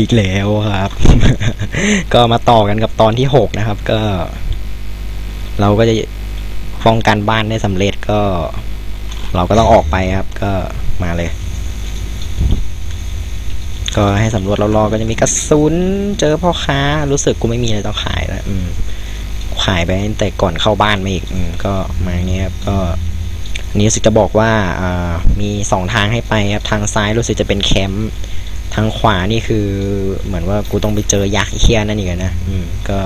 อีกแล้วครับ ก็มาต่อกันกับตอนที่หกนะครับ ก็ เราก็จะป้องกันบ้านได้สำเร็จก็ เราก็ต้องออกไปครับ ก็มาเลย ก็ให้สำรวจรอบๆก็จะมีกระสุนเจอพ่อค้า รู้สึกกูไม่มีอะไรต้องขายแล้วอืม ขายไปแต่ก่อนเข้าบ้านมาอีก อืม ก็มาเงี้ยครับก็นี้รู้สึกจะบอกว่าอ่ามีสองทางให้ไปครับทางซ้ายรู้สึกจะเป็นแคมป์ ทางขวานี่คือเหมือนว่ากูต้องไปเจอยักษ์ไอ้เคียนั่นอีกอะนะอืมก็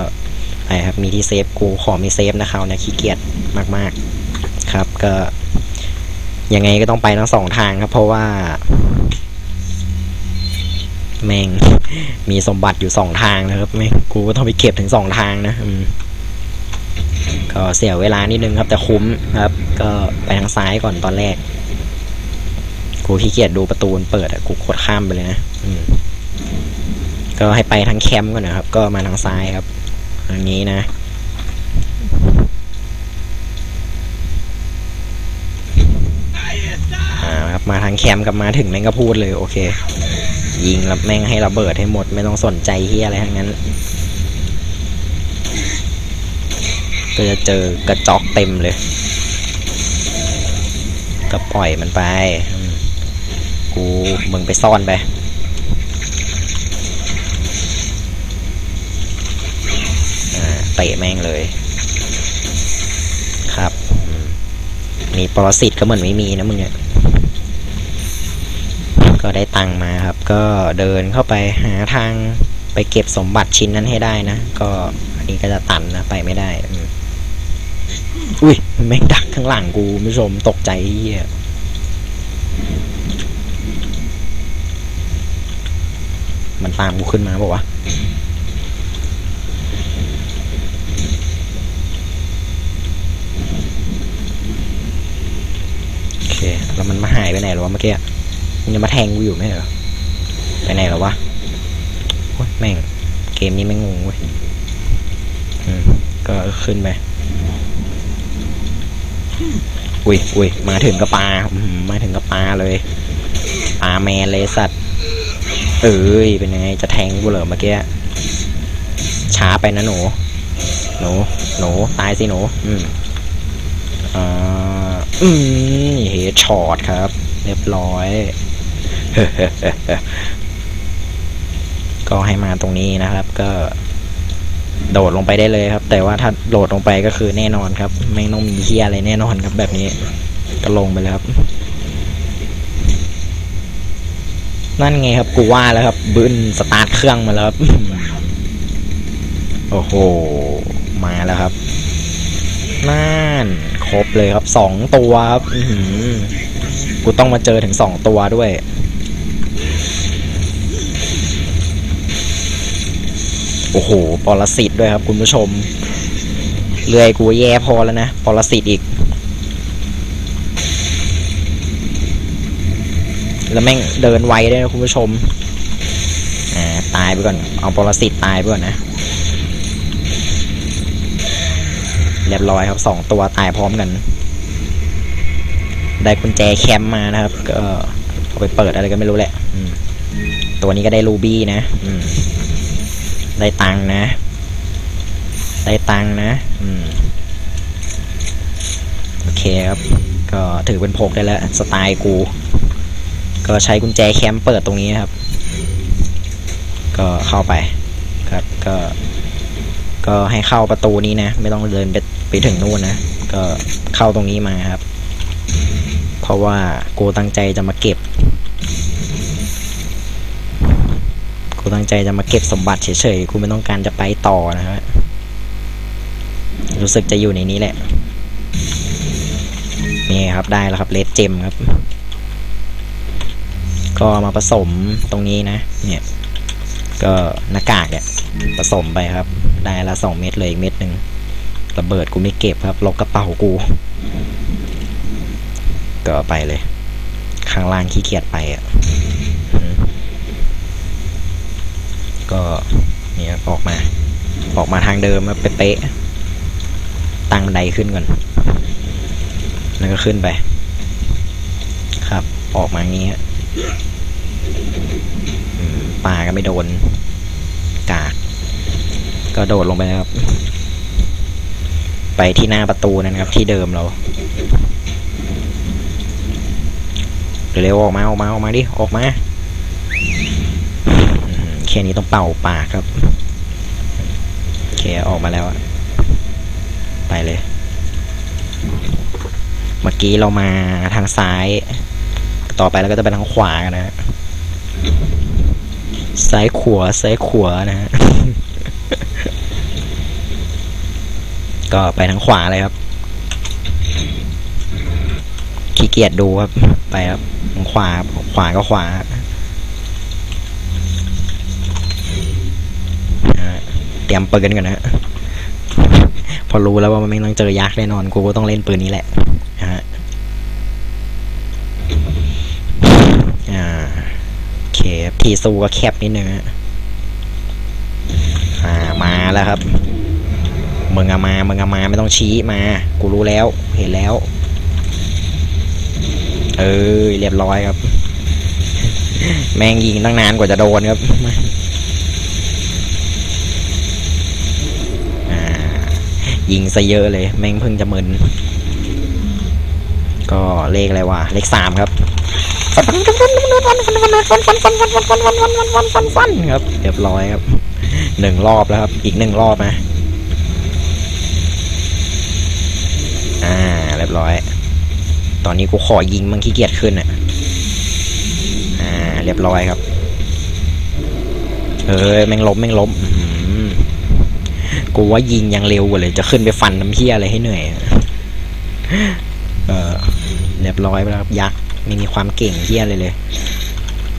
ไปครับมีที่เซฟกูขอมีเซฟนะเขาวนะขี้เกียจมากๆ ครับก็ยังไงก็ต้องไปทั้งสองทางครับ เพราะว่า แม่งมีสมบัติอยู่สองทางนะครับแม่งกูก็ต้องไปเก็บถึงสองทางนะอืมก็เสียเวลานิดนึงครับ แต่คุ้มครับ ก็ไปทางซ้ายก่อนตอนแรก กูขี้เกียจดูประตูมันเปิดอะกูกดข้ามไปเลยนะอืมก็ให้ไปทางแคมป์ก่อนนะครับ ก็มาทางซ้ายครับทางนี้นะอ่าครับมาทางแคมป์กับมาถึงแม่งก็พูดเลยโอเค ยิงแล้วแม่งให้ระเบิดให้หมดไม่ต้องสนใจเฮียอะไรทั้งนั้น ก็จะเจอกระจอกเต็มเลย ก็ปล่อยมันไปอืม กูมึงไปซ่อนไปเตะแม่งเลยครับ มีปรสิตก็เหมือนไม่มีนะมึงเนี่ยก็ได้ตังมาครับ ก็เดินเข้าไปหาทางไปเก็บสมบัติชิ้นนั้นให้ได้นะ ก็อันนี้ก็จะตันนะ ไปไม่ได้ อุ้ยแม่งดักข้างหลังกูผู้ชมตกใจเฮีย มันตามกูขึ้นมาบอกว่าโอเค แล้วมันมาหายไปไหนหรอวะเมื่อกี้มันจะมาแทงกูอยู่ไหมเหรอ ไปไหนแล้วะโอ๊ยแม่ง เกมนี้แม่งงงเว้ยก็ขึ้นไปอุ้ยอุ้ยมาถึงกับปลาอืมมาถึงกับปลาเลย ปลาแมนเลยสัตว์ เอ้ย เป็นยังไง จะแทงกูเหรอเมื่อกี้ช้าไปนะหนู หนู หนู ตายสิหนู อืมอ่าอืมเฮดช็อตครับ เรียบร้อย ก็ให้มาตรงนี้นะครับ ก็ โดดลงไปได้เลยครับ แต่ว่าถ้าโดดลงไปก็คือแน่นอนครับ ไม่ต้องมีเฮียอะไรแน่นอนครับแบบนี้ ก็ลงไปเลยครับ นั่นไงครับ กูว่าแล้วครับบึ้นสตาร์ทเครื่องมาแล้วครับโอ้โห มาแล้วครับนั่นครบเลยครับสองตัวครับกูต้องมาเจอถึงสองตัวด้วยโอ้โหปรสิตด้วยครับคุณผู้ชมเลื่อยกูแย่พอแล้วนะปรสิตอีก แล้วแม่งเดินไวด้วยนะคุณผู้ชมอ่าตายไปก่อน เอาปรสิตตายไปก่อนนะเรียบร้อยครับสองตัวตายพร้อมกัน ได้กุญแจแคมป์มานะครับ ก็เอาไปเปิดอะไรก็ไม่รู้แหละตัวนี้ก็ได้รูบี้นะได้ตังค์นะ ได้ตังค์นะโอเคครับ ก็ถือเป็นพกได้แล้ว สไตล์กู ก็ใช้กุญแจแคมป์เปิดตรงนี้ครับ ก็เข้าไปครับ ก็ ก็ให้เข้าประตูนี้นะ ไม่ต้องเดินไปไปถึงนู่นนะ ก็เข้าตรงนี้มาครับ เพราะว่ากูตั้งใจจะมาเก็บกูตั้งใจจะมาเก็บสมบัติเฉยๆกูไม่ต้องการจะไปต่อนะฮะรู้สึกจะอยู่ในนี้แหละ นี่ครับได้แล้วครับเลดเจมครับ ก็มาผสมตรงนี้นะ เนี่ย ก็หน้ากากเนี่ยผสมไปครับ ได้ละสองเม็ดเลยอีกเม็ดหนึ่งระเบิดกูไม่เก็บครับล็อกระเป๋ากู ก็ไปเลย ข้างล่างขี้เกียจไปอะก็เนี่ยออกมา ออกมาทางเดิมครับเป๊ะตั้งบันไดขึ้นก่อน แล้วก็ขึ้นไป ครับ ออกมางี้ฮะ ปลาก็ไม่โดน กาก ก็โดดลงไปนะครับ ไปที่หน้าประตูนั่นครับ ที่เดิมเราเร็วออกมาออกมาออกมาดิออกมาแค่นี้ต้องเป่าปากครับโอเคออกมาแล้วอะไปเลย เมื่อกี้เรามาทางซ้าย ต่อไปเราก็จะไปทางขวากันนะ ซ้ายขวาซ้ายขวานะฮะก็ไปทางขวาเลยครับ ขี้เกียจดูครับ ไปครับทางขวาขวาก็ขวาเตรียมปืนกันนะฮะพอรู้แล้วว่ามันไม่ต้องเจอยักษ์แน่นอน กูก็ต้องเล่นปืนนี้แหละ ทีซูก็แคบนิดนึงฮะอ่ามาแล้วครับมึงอะมามึงอะมาไม่ต้องชี้มา กูรู้แล้ว เห็นแล้ว เออเรียบร้อยครับ แม่งยิงตั้งนานกว่าจะโดนครับอ่ายิงซะเยอะเลย แม่งเพิ่งจะมึนก็เลขอะไรวะ เลขสามครับ ฟันครับเรียบร้อยครับหนึ่งรอบแล้วครับ อีกหนึ่งรอบนะอ่าเรียบร้อย ตอนนี้กูขอยิงมันขี้เกียจขึ้นอะอ่า เรียบร้อยครับเออแม่งล้มแม่งล้มกูว่ายิงยังเร็วกว่าเลย จะขึ้นไปฟันน้ำเพี้ยอะไรให้เหนื่อยเออเรียบร้อยแล้วครับยักษ์ ไม่มีความเก่งเพี้ยอะไรเลย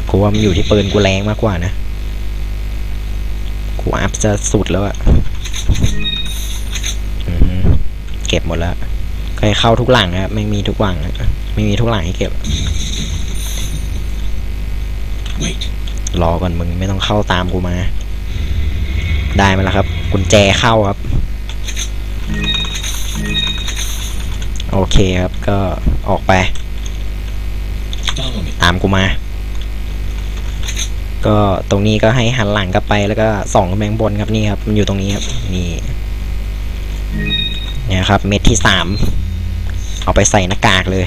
กูว่ามันอยู่ที่ปืนกูแรงมากกว่านะ กูอัพจะสุดแล้วอะอือหือเก็บหมดแล้วเคยเข้าทุกหลังครับไม่มีทุกหลังอะไม่มีทุกหลังให้เก็บ รอก่อนมึงไม่ต้องเข้าตามกูมา ได้มาแล้วครับ กุญแจเข้าครับ โอเคครับก็ออกไป ตามกูมา ก็ตรงนี้ก็ให้หันหลังกลับไปแล้วก็ส่องกำแพงบนครับนี่ครับ มันอยู่ตรงนี้ครับ นี่เนี่ยครับ เม็ดที่สามเอาไปใส่หน้ากากเลย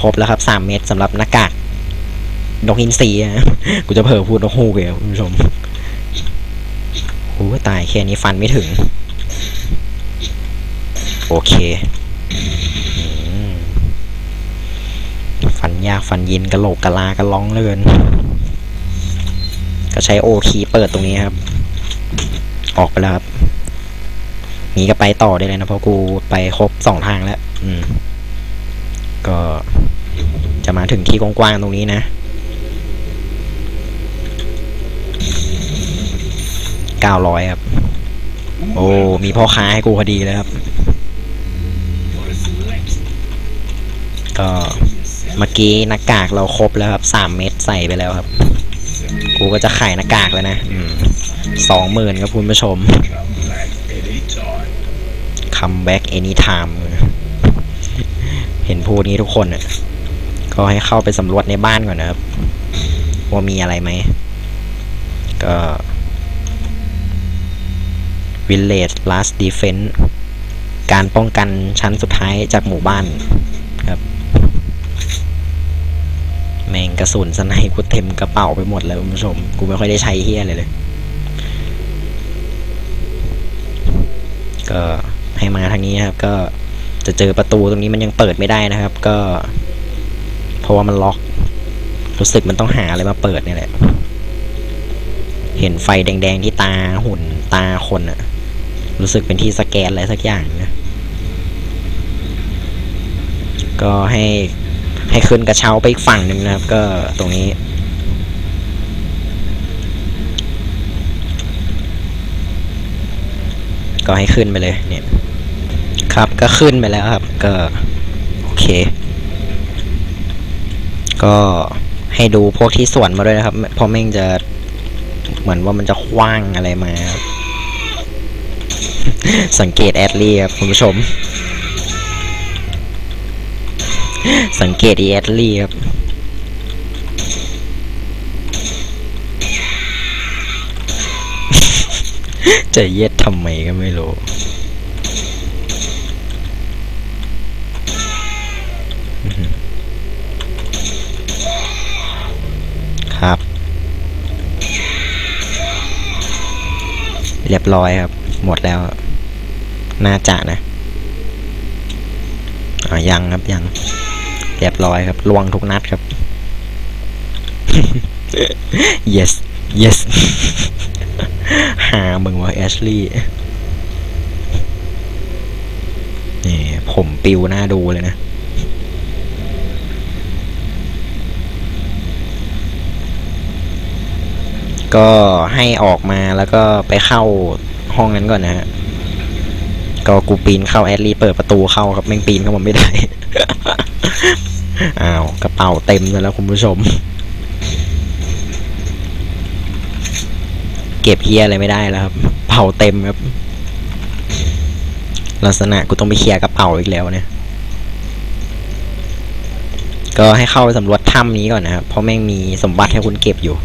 ครบแล้วครับสามเม็ดสำหรับหน้ากากนกอินทรีอะกูจะเผลอพูดนกฮูกเลยคุณผู้ชมโอ้ตายแค่นี้ฟันไม่ถึง โอเคอืมฟัน ยากฟันเย็นกะโหลกกะลากะล้องเหลยเกิน ก็ใช้โอคีเปิดตรงนี้ครับ ออกไปแล้วครับนี้ก็ไปต่อได้เลยนะเพราะกูไปครบสองทางแล้ว อืม ก็จะมาถึงที่กว้างๆตรงนี้นะเก้าร้อยครับ โอ้ มีพ่อค้าให้กูพอดีเลยครับ ก็ เมื่อกี้หน้ากากเราครบแล้วครับสามเม็ดใส่ไปแล้วครับ กูก็จะขายหน้ากากแล้วนะสองหมื่นครับคุณผู้ชม come back anytime เห็นพูดนี้ทุกคนอะก็ให้เข้าไปสำรวจในบ้านก่อนนะครับ ว่ามีอะไรไหม ก็ village last defense การป้องกันชั้นสุดท้ายจากหมู่บ้านครับ แมงกระสุนสไนป์กูเต็มกระเป๋าไปหมดแล้วคุณผู้ชม กูไม่ค่อยได้ใช้เฮียอะไรเลย ก็ให้มาทางนี้ครับ ก็จะเจอประตูตรงนี้มันยังเปิดไม่ได้นะครับ ก็ เพราะว่ามันล็อก รู้สึกมันต้องหาอะไรมาเปิดนี่แหละ เห็นไฟแดงๆที่ตาหุ่นตาคนอะรู้สึกเป็นที่สแกนอะไรสักอย่างนะ ก็ให้ ให้ขึ้นกระเช้าไปอีกฝั่งหนึ่งนะครับ ก็ตรงนี้ก็ให้ขึ้นไปเลยเนี่ยครับก็ขึ้นไปแล้วครับ ก็โอเค ก็ให้ดูพวกที่สวนมาด้วยนะครับเพราะแม่งจะเหมือนว่ามันจะคว้างอะไรมา สังเกตแอดลี่ครับคุณผู้ชม สังเกตแอดลี่ครับจะเย็ดทำไมก็ไม่รู้ครับ เรียบร้อยครับ หมดแล้ว น่าจะนะอ่ายังครับยัง เรียบร้อยครับลวงทุกนัดครับ yes yes หามึงวะแอชลี่นี่ผมปิวหน้าดูเลยนะ ก็ให้ออกมาแล้วก็ไปเข้าห้องนั้นก่อนนะฮะ ก็กูปีนเข้าแอดลี่เปิดประตูเข้าครับแม่งปีนเข้ามาไม่ได้ อ้าวกระเป๋าเต็มแล้วคุณผู้ชม เก็บเฮียอะไรไม่ได้แล้วครับเป๋าเต็มครับ ลักษณะกูต้องไปเคลียร์กระเป๋าอีกแล้วเนี่ย ก็ให้เข้าไปสำรวจถ้ำนี้ก่อนนะครับ เพราะแม่งมีสมบัติให้คุณเก็บอยู่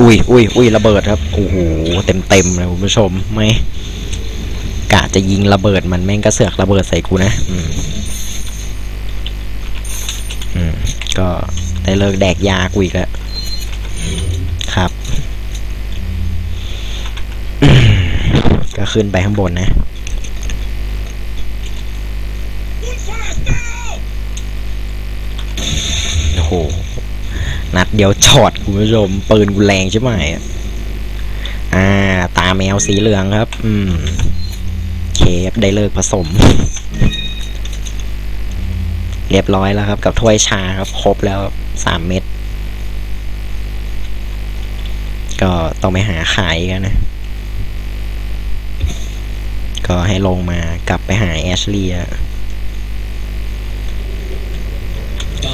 อุ้ยอุ้ยอุ้ยระเบิดครับ โอ้โห เต็มเต็มเลยคุณผู้ชมไม่กะจะยิงระเบิดมันแม่งก็เสือกระเบิดใส่กูนะ อืม อืม ก็ได้เลิกแดกยากูอีกแล้ว ครับ ก็ขึ้นไปข้างบนนะโอ้โห นัดเดียวจอดคุณผู้ชม ปืนกูแรงใช่ไหมอ่า ตาแมวสีเหลืองครับ อืมเคฟได้เลิกผสม เรียบร้อยแล้วครับ กับถ้วยชาครับ ครบแล้วสามเม็ดก็ต้องไปหาขายกันนะ ก็ให้ลงมากลับไปหาแอชลีย์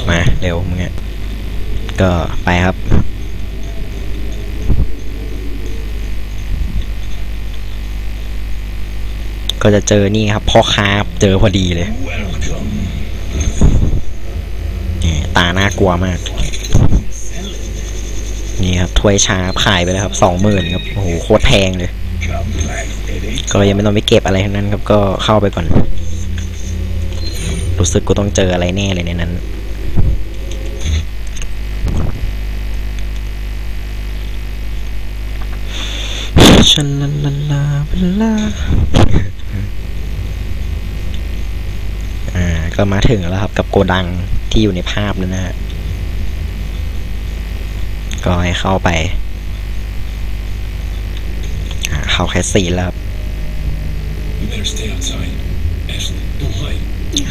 มาเร็วมึงอะ ก็ไปครับก็จะเจอนี่ครับพ่อค้าเจอพอดีเลยนี่ตาน่ากลัวมาก นี่ครับถ้วยชาขายไปแล้วครับสองหมื่นครับโอ้โหโคตรแพงเลย ก็ยังไม่ต้องไปเก็บอะไรทั้งนั้นครับก็เข้าไปก่อน รู้สึกกูต้องเจออะไรแน่เลยในนั้น ชันลาลาลาลาอ่าก็มาถึงแล้วครับ กับโกดังที่อยู่ในภาพนั่นนะฮะก็ให้เข้าไปเข้าแค่สีนแล้วครับ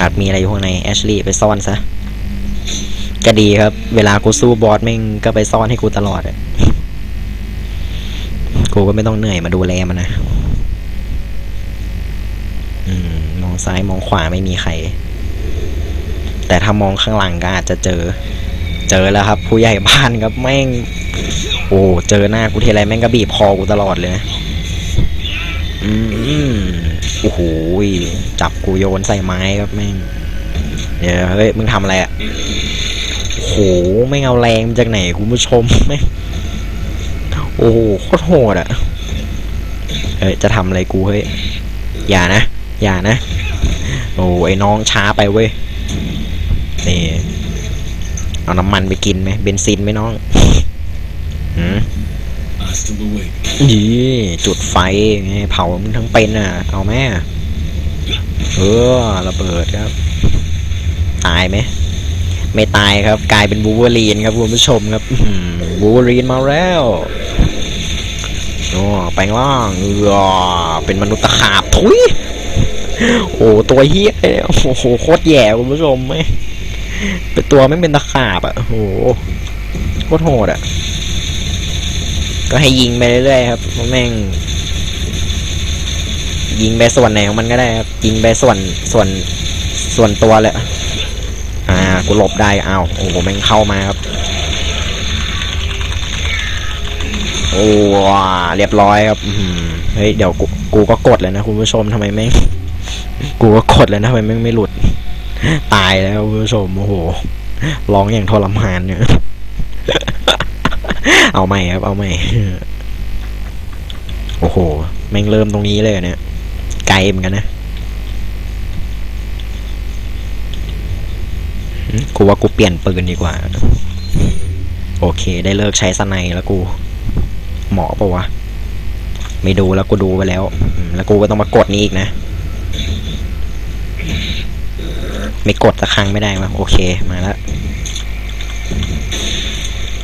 อาจมีอะไรอยู่ข้างในแอชลีย์ไปซ่อนซะก็ดีครับ เวลากูสู้บอสแม่งก็ไปซ่อนให้กูตลอดอะ กูก็ไม่ต้องเหนื่อยมาดูแลมันนะ อืม มองซ้ายมองขวาไม่มีใคร แต่ถ้ามองข้างหลังก็อาจจะเจอ เจอแล้วครับ ผู้ใหญ่บ้านครับแม่ง โอ้เจอหน้ากูทีไรแม่งก็บีบคอกูตลอดเลยนะอืมโอ้โหจับกูโยนใส่ไม้ครับแม่งเดี๋ยวเฮ้ยมึงทำอะไรอะโอ้โหไม่งเอาแรงมาจากไหนคุณผู้ชมแม่ง อ้โหโคตรโหดอะเฮ้ยจะทำอะไรกูเฮ้ยอย่านะ อย่านะ โอ้ไอ้น้องช้าไปเว้ยนี่เอาน้ำมันไปกินไหมเบนซินไหมน้องหืม Hasta luego. นี่จุดไฟไงเผามึงทั้งเป็นอะ เอาแม่เออระเบิดครับ ตายไหมไม่ตายครับ กลายเป็นบูเวอรีนครับคุณผู้ชมครับบูเวอรีนมาแล้ว โอ้แปลงร่างเออเป็นมนุษย์ตะขาบทุยโอ้ตัวเฮี้ยโอ้โหโคตรแย่คุณผู้ชมไหมเป็นตัวไม่เป็นตะขาบอะโอ้โหโคตรโหดอะ ก็ให้ยิงไปเรื่อยๆครับแม่งยิงไปส่วนไหนของมันก็ได้ครับยิงไปส่วนส่วนส่วนตัวเลยอ่ากูหลบได้อ้าวโอ้โหแม่งเข้ามาครับ โอ้วเรียบร้อยครับเฮ้ยเดี๋ยวกูก็กดเลยนะคุณผู้ชมทำไมแม่กูก็กดเลยนะทำไมแม่ไม่หลุด ตายแล้วคุณผู้ชมโอ้โหร้องอย่างทรมานเนี่ยเอาใหม่ครับเอาใหม่โอ้โหแม่งเริ่มตรงนี้เลยเนี่ยไกลเหมือนกันนะกูว่ากูเปลี่ยนปืนดีกว่า โอเค ได้เลิกใช้สไนแล้วกู เหมาะปะวะ ไม่ดูแล้วกูดูไปแล้ว แล้วกูก็ต้องมากดนี้อีกนะ ไม่กดสักครั้งไม่ได้มาโอเคมาแล้ว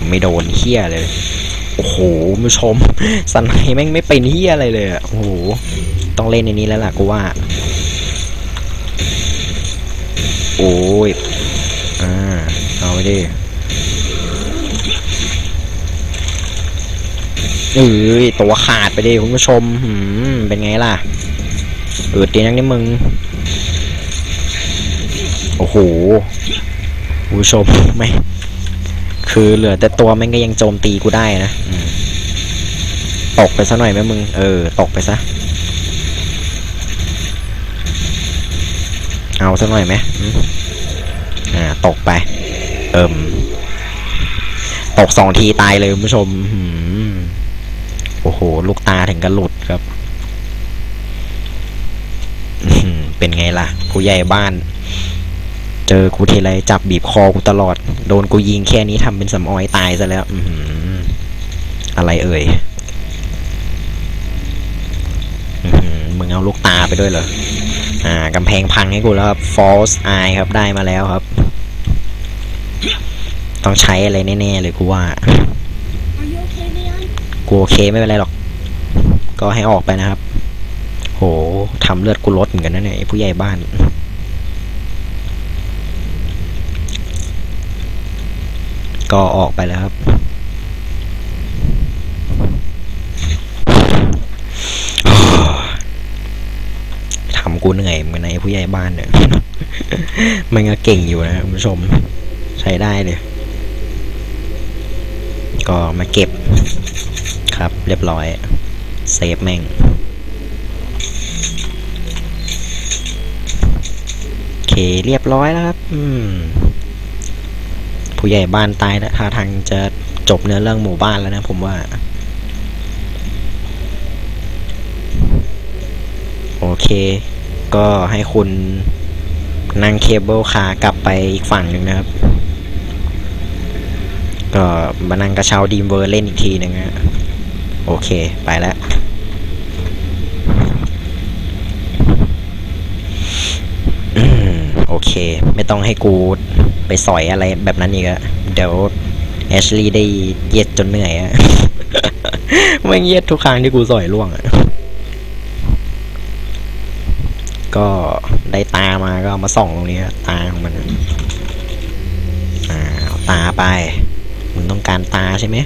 ไม่โดนเฮียเลย โอ้โหคุณผู้ชมสไนแม่งไม่เป็นเฮียอะไรเลยอะโอ้โห ต้องเล่นในนี้แล้วล่ะกูว่า โอ้ย อ่า เอาไปดิ เอ้ยตัวขาดไปดิคุณผู้ชมหืมเป็นไงล่ะอืดดีนักนี่มึง โอ้โหคุณผู้ชมไม่คือเหลือแต่ตัวแม่งก็ยังโจมตีกูได้นะตกไปซะหน่อยไหมมึง เออ ตกไปซะ เอาซะหน่อยไหมอืมอ่า ตกไป เอิมตกสองทีตายเลยคุณผู้ชม หืมโอ้โหลูกตาถึงกับหลุดครับเป็นไงล่ะ ผู้ใหญ่บ้าน เจอกูทีไรจับบีบคอกูตลอด โดนกูยิงแค่นี้ทำเป็นสำออยตายซะแล้วอืออะไรเอ่ยมึงเอาลูกตาไปด้วยเหรอ อ่ากำแพงพังให้กูแล้วครับ false eye ครับได้มาแล้วครับ ต้องใช้อะไรแน่ ๆ เลยกูว่า กูโอเคไม่เป็นไรหรอก ก็ให้ออกไปนะครับ โหทำเลือดกูลดเหมือนกันนะเนี่ยไอ้ผู้ใหญ่บ้านก็ออกไปแล้วครับ ทำกูเหนื่อยเหมือนกันนะไอ้ผู้ใหญ่บ้านเนี่ย มันก็เก่งอยู่นะคุณผู้ชม ใช้ได้เลย ก็มาเก็บ ครับ เรียบร้อย เซฟแม่ง โอเคเรียบร้อยแล้วครับ อืม ผู้ใหญ่บ้านตายแล้วท่าทางจะจบเนื้อเรื่องหมู่บ้านแล้วนะผมว่า โอเค ก็ให้คุณนั่งเคเบิลคาร์กลับไปอีกฝั่งหนึ่งนะครับ ก็มานั่งกระเช้าดีมเวอร์เล่นอีกทีหนึ่งฮะ โอเค ไปแล้ว โอเค ไม่ต้องให้กูไปสอยอะไรแบบนั้นอีกอะเดี๋ยวแอชลีย์ได้เย็ดจนเหนื่อยอะไม่เย็ดทุกครั้งที่กูสอยล่วงอะก็ได้ตามาก็เอามาส่องตรงนี้ตาของมันอ่าตาไป มึงต้องการตาใช่ไหม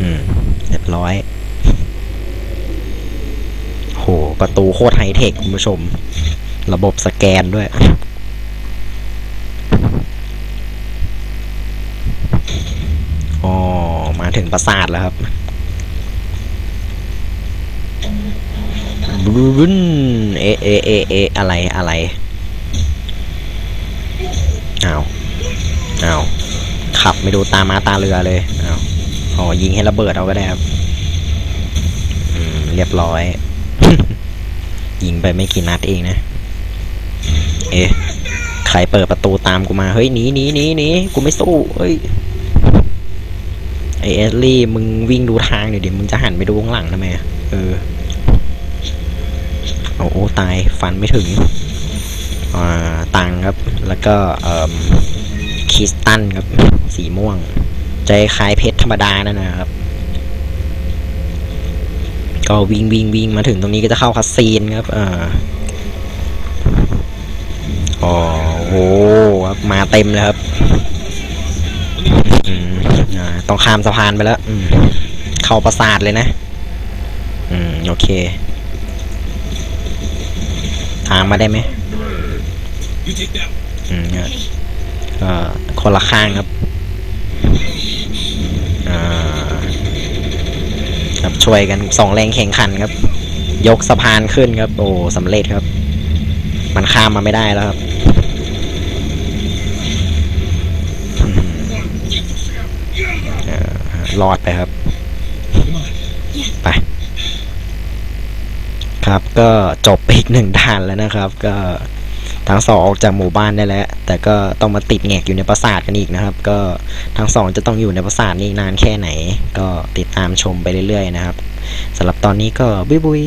อืม ร้อยโห ประตูโคตรไฮเทคคุณผู้ชม ระบบสแกนด้วย อ๋อ มาถึงปราสาทแล้วครับบึ้นเอเอเอเออะไรอะไรอ้าวอ้าวขับไม่ดูตามาตาเรือเลยอ้าวอ๋อยิงให้ระเบิดเอาก็ได้ครับ เรียบร้อย ยิงไปไม่กี่นัดเองนะ เอ๊ะ ใครเปิดประตูตามกูมา เฮ้ยหนีหนีหนีหนีกูไม่สู้ เฮ้ย ไอเอสลี่ มึงวิ่งดูทางหน่อยวดิมึงจะหันไปดูข้างหลังทำไมเออ โอ้โหตาย ฟันไม่ถึง อ่า ตังค์ครับ แล้วก็ เอ่อคริสตันครับ สีม่วง ใจคล้ายเพชรธรรมดานั่นนะครับ ก็วิ่งวิ่งวิ่งมาถึงตรงนี้ก็จะเข้าคัสซีนครับอ่าอ๋อโหครับมาเต็มเลยครับต้องข้ามสะพานไปแล้วอืมเข้าปราสาทเลยนะ อืม โอเค ทางมาได้ไหมอืมก็คนละข้างครับ อ่า ครับช่วยกันสองแรงแข่งขันครับ ยกสะพานขึ้นครับ โอ้สำเร็จครับ มันข้ามมาไม่ได้แล้วครับรอดไปครับ ไป ครับก็จบอีกหนึ่งด่านแล้วนะครับ ก็ ทั้งสองออกจากหมู่บ้านได้แล้ว แต่ก็ต้องมาติดแงกอยู่ในปราสาทกันอีกนะครับ ก็ทั้งสองจะต้องอยู่ในปราสาทนี้นานแค่ไหน ก็ติดตามชมไปเรื่อยๆนะครับสำหรับตอนนี้ก็บุยบุย